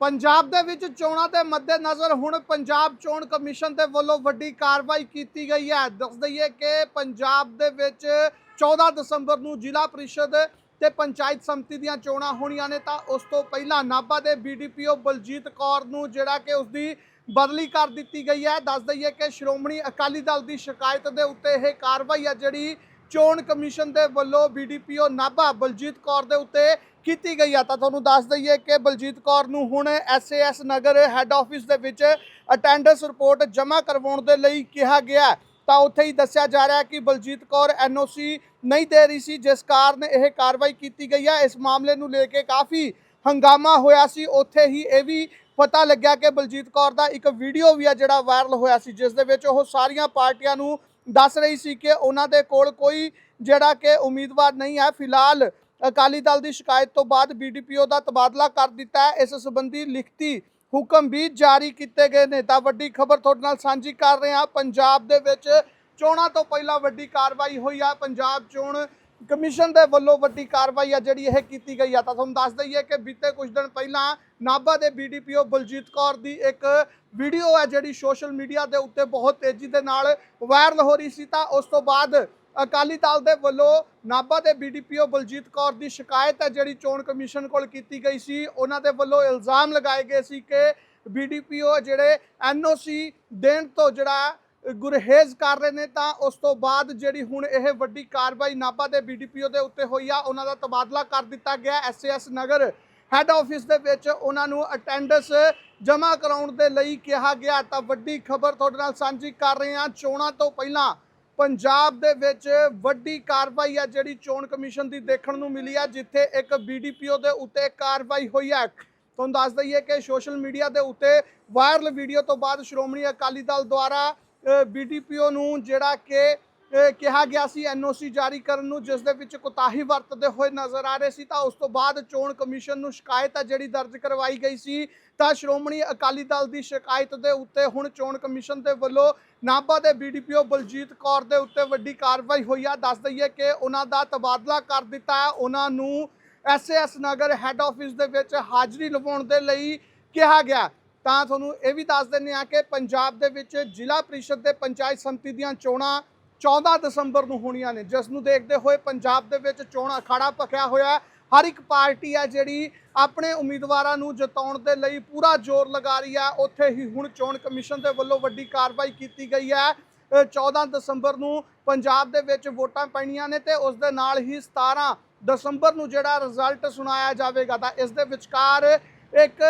ਪੰਜਾਬ ਦੇ ਵਿੱਚ ਚੋਣਾਂ ਦੇ ਮੱਦੇਨਜ਼ਰ ਹੁਣ ਪੰਜਾਬ ਚੋਣ ਕਮਿਸ਼ਨ ਦੇ ਵੱਲੋਂ ਵੱਡੀ ਕਾਰਵਾਈ ਕੀਤੀ ਗਈ ਹੈ। ਦੱਸ ਦਈਏ ਕਿ ਪੰਜਾਬ ਦੇ ਵਿੱਚ 14 ਦਸੰਬਰ ਨੂੰ ਜ਼ਿਲ੍ਹਾ ਪ੍ਰੀਸ਼ਦ ਤੇ ਪੰਚਾਇਤ ਸਮਿਤੀ ਦੀਆਂ ਚੋਣਾਂ ਹੋਣੀਆਂ ਨੇ ਤਾਂ ਉਸ ਤੋਂ ਪਹਿਲਾਂ ਨਾਭਾ ਦੇ ਬੀਡੀਪੀਓ ਬਲਜੀਤ ਕੌਰ ਨੂੰ ਜਿਹੜਾ ਕਿ ਉਸ ਦੀ ਬਦਲੀ ਕਰ ਦਿੱਤੀ ਗਈ ਹੈ। ਦੱਸ ਦਈਏ ਕਿ ਸ਼੍ਰੋਮਣੀ ਅਕਾਲੀ ਦਲ ਦੀ ਸ਼ਿਕਾਇਤ ਦੇ ਉੱਤੇ ਇਹ ਕਾਰਵਾਈ ਹੈ ਜਿਹੜੀ ਚੋਣ ਕਮਿਸ਼ਨ ਦੇ ਵੱਲੋਂ ਬੀਡੀਪੀਓ ਨਾਭਾ ਬਲਜੀਤ ਕੌਰ ਦੇ ਉੱਤੇ ਕੀਤੀ ਗਈ ਆ। ਤਾਂ ਤੁਹਾਨੂੰ ਦੱਸ ਦਈਏ ਕਿ ਬਲਜੀਤ ਕੌਰ ਨੂੰ ਹੁਣ ਐਸਏਐਸ ਨਗਰ ਹੈੱਡ ਆਫਿਸ ਦੇ ਵਿੱਚ ਅਟੈਂਡੈਂਸ ਰਿਪੋਰਟ ਜਮ੍ਹਾਂ ਕਰਵਾਉਣ ਦੇ ਲਈ ਕਿਹਾ ਗਿਆ। ਤਾਂ ਉੱਥੇ ਹੀ ਦੱਸਿਆ ਜਾ ਰਿਹਾ ਕਿ ਬਲਜੀਤ ਕੌਰ ਐਨਓਸੀ ਨਹੀਂ ਦੇ ਰਹੀ ਸੀ, ਜਿਸ ਕਾਰਨ ਇਹ ਕਾਰਵਾਈ ਕੀਤੀ ਗਈ ਆ। ਇਸ ਮਾਮਲੇ ਨੂੰ ਲੈ ਕੇ ਕਾਫੀ ਹੰਗਾਮਾ ਹੋਇਆ ਸੀ। ਉੱਥੇ ਹੀ ਇਹ ਵੀ ਪਤਾ ਲੱਗਿਆ ਕਿ ਬਲਜੀਤ ਕੌਰ ਦਾ ਇੱਕ ਵੀਡੀਓ ਵੀ ਆ ਜਿਹੜਾ ਵਾਇਰਲ ਹੋਇਆ ਸੀ, ਜਿਸ ਦੇ ਵਿੱਚ ਉਹ ਸਾਰੀਆਂ ਪਾਰਟੀਆਂ ਨੂੰ ਦੱਸ ਰਹੀ ਸੀ ਕਿ ਉਹਨਾਂ ਦੇ ਕੋਲ ਕੋਈ ਜਿਹੜਾ ਕਿ ਉਮੀਦਵਾਰ ਨਹੀਂ ਹੈ। ਫਿਲਹਾਲ ਅਕਾਲੀ ਦਲ ਦੀ ਸ਼ਿਕਾਇਤ ਤੋਂ ਬਾਅਦ ਬੀਡੀਪੀਓ ਦਾ ਤਬਾਦਲਾ ਕਰ ਦਿੱਤਾ ਹੈ। ਇਸ ਸੰਬੰਧੀ ਲਿਖਤੀ ਹੁਕਮ ਵੀ ਜਾਰੀ ਕੀਤੇ ਗਏ ਨੇ। ਤਾਂ ਵੱਡੀ ਖਬਰ ਤੁਹਾਡੇ ਨਾਲ ਸਾਂਝੀ ਕਰ ਰਹੇ ਹਾਂ। ਪੰਜਾਬ ਦੇ ਵਿੱਚ ਚੋਣਾਂ ਤੋਂ ਪਹਿਲਾਂ ਵੱਡੀ ਕਾਰਵਾਈ ਹੋਈ ਆ। ਪੰਜਾਬ ਚੋਣ ਕਮਿਸ਼ਨ ਦੇ ਵੱਲੋਂ ਵੱਡੀ ਕਾਰਵਾਈ ਆ ਜਿਹੜੀ ਇਹ ਕੀਤੀ ਗਈ ਆ। ਤਾਂ ਤੁਹਾਨੂੰ ਦੱਸ ਦਈਏ ਕਿ ਬੀਤੇ ਕੁਝ ਦਿਨ ਪਹਿਲਾਂ ਨਾਭਾ ਦੇ ਬੀਡੀਪੀਓ ਬਲਜੀਤ ਕੌਰ ਦੀ ਇੱਕ ਵੀਡੀਓ ਹੈ ਜਿਹੜੀ ਸੋਸ਼ਲ ਮੀਡੀਆ ਦੇ ਉੱਤੇ ਬਹੁਤ ਤੇਜ਼ੀ ਦੇ ਨਾਲ ਵਾਇਰਲ ਹੋ ਰਹੀ ਸੀ। ਤਾਂ ਉਸ ਤੋਂ ਬਾਅਦ ਅਕਾਲੀ ਦਲ ਦੇ ਵੱਲੋਂ ਨਾਭਾ ਦੇ ਬੀਡੀਪੀਓ ਬਲਜੀਤ ਕੌਰ ਦੀ ਸ਼ਿਕਾਇਤ ਹੈ ਜਿਹੜੀ ਚੋਣ ਕਮਿਸ਼ਨ ਕੋਲ ਕੀਤੀ ਗਈ ਸੀ, ਉਹਨਾਂ ਦੇ ਵੱਲੋਂ ਇਲਜ਼ਾਮ ਲਗਾਏ ਗਏ ਸੀ ਕਿ ਬੀਡੀਪੀਓ ਜਿਹੜੇ ਐਨਓਸੀ ਦੇਣ ਤੋਂ ਜਿਹੜਾ ਗੁਰਹੇਜ਼ ਕਰ ਰਹੇ ਨੇ ਤਾਂ ਉਸ ਤੋਂ ਬਾਅਦ ਜਿਹੜੀ ਹੁਣ ਇਹ ਵੱਡੀ ਕਾਰਵਾਈ ਨਾਭਾ ਦੇ ਬੀਡੀਪੀਓ ਦੇ ਉੱਤੇ ਹੋਈ ਆ, ਉਹਨਾਂ ਦਾ ਤਬਾਦਲਾ ਕਰ ਦਿੱਤਾ ਗਿਆ। ਐਸਐਸ ਨਗਰ ਹੈੱਡ ਆਫਿਸ ਦੇ ਵਿੱਚ ਉਹਨਾਂ ਨੂੰ ਅਟੈਂਡੈਂਸ ਜਮ੍ਹਾਂ ਕਰਾਉਣ ਦੇ ਲਈ ਕਿਹਾ ਗਿਆ। ਤਾਂ ਵੱਡੀ ਖਬਰ ਤੁਹਾਡੇ ਨਾਲ ਸਾਂਝੀ ਕਰ ਰਹੇ ਹਾਂ। ਚੋਣਾਂ ਤੋਂ ਪਹਿਲਾਂ ਪੰਜਾਬ ਦੇ ਵਿੱਚ ਵੱਡੀ ਕਾਰਵਾਈ ਆ, ਜਿਹੜੀ ਚੋਣ ਕਮਿਸ਼ਨ ਦੀ ਦੇਖਣ ਨੂੰ ਮਿਲੀ ਆ, ਜਿੱਥੇ ਇੱਕ ਬੀਡੀਪੀਓ ਦੇ ਉੱਤੇ ਕਾਰਵਾਈ ਹੋਈ ਹੈ ਤੁਹਾਨੂੰ ਦੱਸ ਦਈਏ ਕਿ ਸੋਸ਼ਲ ਮੀਡੀਆ ਦੇ ਉੱਤੇ ਵਾਇਰਲ ਵੀਡੀਓ ਤੋਂ ਬਾਅਦ ਸ਼੍ਰੋਮਣੀ ਅਕਾਲੀ ਦਲ ਦੁਆਰਾ ਬੀਡੀਪੀਓ ਨੂੰ ਜਿਹੜਾ ਕਿ ਕਿਹਾ ਗਿਆ ਸੀ ਐਨਓਸੀ ਜਾਰੀ ਕਰਨ ਨੂੰ, ਜਿਸ ਦੇ ਵਿੱਚ ਕੋਤਾਹੀ ਵਰਤਦੇ ਹੋਏ ਨਜ਼ਰ ਆ ਰਹੇ ਸੀ, ਤਾਂ ਉਸ ਤੋਂ ਬਾਅਦ ਚੋਣ ਕਮਿਸ਼ਨ ਨੂੰ ਸ਼ਿਕਾਇਤ ਹੈ ਜਿਹੜੀ ਦਰਜ ਕਰਵਾਈ ਗਈ ਸੀ। ਤਾਂ ਸ਼੍ਰੋਮਣੀ ਅਕਾਲੀ ਦਲ ਦੀ ਸ਼ਿਕਾਇਤ ਦੇ ਉੱਤੇ ਹੁਣ ਚੋਣ ਕਮਿਸ਼ਨ ਦੇ ਵੱਲੋਂ ਨਾਭਾ ਦੇ ਬੀਡੀਪੀਓ ਬਲਜੀਤ ਕੌਰ ਦੇ ਉੱਤੇ ਵੱਡੀ ਕਾਰਵਾਈ ਹੋਈ ਆ। ਦੱਸ ਦਈਏ ਕਿ ਉਹਨਾਂ ਦਾ ਤਬਾਦਲਾ ਕਰ ਦਿੱਤਾ। ਉਹਨਾਂ ਨੂੰ ਐਸਐਸ ਨਗਰ ਹੈੱਡ ਆਫਿਸ ਦੇ ਵਿੱਚ ਹਾਜ਼ਰੀ ਲਵਾਉਣ ਦੇ ਲਈ ਕਿਹਾ ਗਿਆ। ਤਾਂ ਤੁਹਾਨੂੰ ਇਹ ਵੀ ਦੱਸ ਦਿੰਦੇ ਆ ਕਿ ਪੰਜਾਬ ਦੇ ਵਿੱਚ ਜ਼ਿਲ੍ਹਾ ਪ੍ਰੀਸ਼ਦ ਤੇ ਪੰਚਾਇਤ ਸਮਿਤੀ ਦੀਆਂ ਚੋਣਾਂ 14 ਦਸੰਬਰ ਨੂੰ ਹੋਣੀਆਂ ਨੇ ਜਿਸ ਨੂੰ ਦੇਖਦੇ ਹੋਏ ਪੰਜਾਬ ਦੇ ਵਿੱਚ ਚੋਣ ਅਖਾੜਾ ਭਖਿਆ ਹੋਇਆ ਹਰ ਇੱਕ ਪਾਰਟੀ ਹੈ ਜਿਹੜੀ ਆਪਣੇ ਉਮੀਦਵਾਰਾਂ ਨੂੰ ਜਿਤਾਉਣ ਦੇ ਲਈ ਪੂਰਾ ਜ਼ੋਰ ਲਗਾ ਰਹੀ ਹੈ। ਉੱਥੇ ਹੀ ਹੁਣ ਚੋਣ ਕਮਿਸ਼ਨ ਦੇ ਵੱਲੋਂ ਵੱਡੀ ਕਾਰਵਾਈ ਕੀਤੀ ਗਈ ਹੈ। ਅ, 14 ਦਸੰਬਰ ਨੂੰ ਪੰਜਾਬ ਦੇ ਵਿੱਚ ਵੋਟਾਂ ਪੈਣੀਆਂ ਨੇ ਤੇ ਉਸ ਦੇ ਨਾਲ ਹੀ 17 ਦਸੰਬਰ ਨੂੰ ਜਿਹੜਾ ਰਿਜ਼ਲਟ ਸੁਣਾਇਆ ਜਾਵੇਗਾ ਤਾਂ ਇਸ ਦੇ ਵਿਚਕਾਰ ਇੱਕ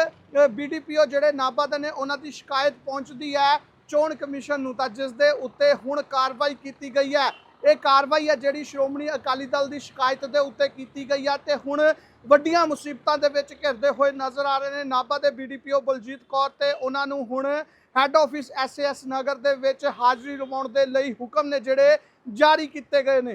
ਬੀਡੀਪੀਓ ਜਿਹੜੇ ਨਾਭਾ ਦੇ ਨੇ, ਉਹਨਾਂ ਦੀ ਸ਼ਿਕਾਇਤ ਪਹੁੰਚਦੀ ਹੈ ਚੋਣ ਕਮਿਸ਼ਨ ਨੂੰ ਤਾਂ ਜਿਸ ਦੇ ਉੱਤੇ ਹੁਣ ਕਾਰਵਾਈ ਕੀਤੀ ਗਈ ਹੈ। ਇਹ ਕਾਰਵਾਈ ਹੈ ਜਿਹੜੀ ਸ਼੍ਰੋਮਣੀ ਅਕਾਲੀ ਦਲ ਦੀ ਸ਼ਿਕਾਇਤ ਦੇ ਉੱਤੇ ਕੀਤੀ ਗਈ ਹੈ ਤੇ ਹੁਣ ਵੱਡੀਆਂ ਮੁਸੀਬਤਾਂ ਦੇ ਵਿੱਚ ਘਿਰਦੇ ਹੋਏ ਨਜ਼ਰ ਆ ਰਹੇ ਨੇ। ਨਾਭਾ ਦੇ ਬੀਡੀਪੀਓ ਬਲਜੀਤ ਕੌਰ ਤੇ ਉਹਨਾਂ ਨੂੰ ਹੁਣ ਹੈੱਡ ਆਫਿਸ ਐਸਐਸ ਨਗਰ ਦੇ ਵਿੱਚ ਹਾਜ਼ਰੀ ਲਵਾਉਣ ਦੇ ਲਈ ਹੁਕਮ ਨੇ ਜਿਹੜੇ ਜਾਰੀ ਕੀਤੇ ਗਏ ਨੇ।